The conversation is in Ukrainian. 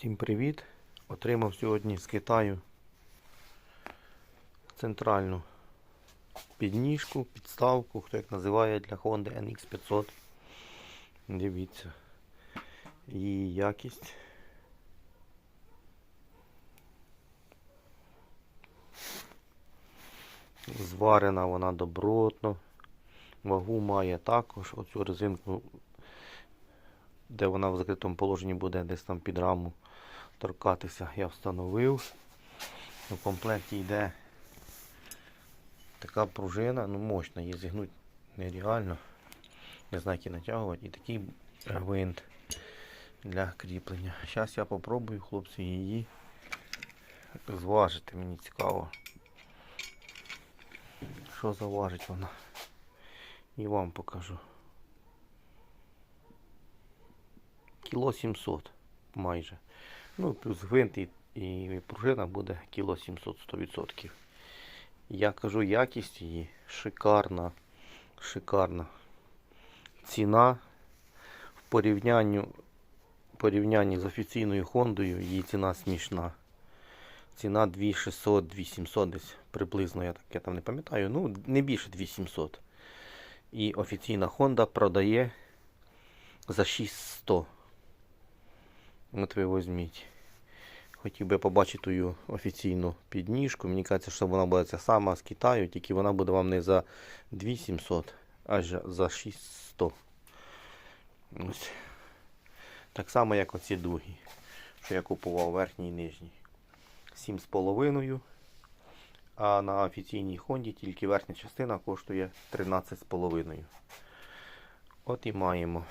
Всім привіт! Отримав сьогодні з Китаю центральну підніжку, підставку, хто як називає для Honda NX500. Дивіться. Її якість. Зварена вона добротно. Вагу має також. Оцю резинку де вона в закритому положенні буде десь там під раму торкатися, я встановив. У комплекті йде така пружина, ну мощна, її зігнути нереально. Не знаю, як її натягувати. І такий гвинт для кріплення. Зараз я попробую, хлопці, її зважити. Мені цікаво. Що заважить вона. І вам покажу. Кіло 700 майже. Ну, плюс гвинт і, і пружина буде кіло 700 100%. Я кажу, якість її шикарна. Шикарна. Ціна в порівнянні, в порівнянні з офіційною Хондою її ціна смішна. Ціна 2600, 2700 десь приблизно, я так я там не пам'ятаю. Ну, не більше 2700. І офіційна Honda продає за 6100. От ви візьміть. Хотів би побачити ту офіційну підніжку. Мені кажеться, що вона буде ця сама з Китаю, тільки вона буде вам не за 2700, а за 600. Ось. Так само, як оці дуги, що я купував верхній і нижній. 7,5. А на офіційній Хонді тільки верхня частина коштує 13,5. От і маємо.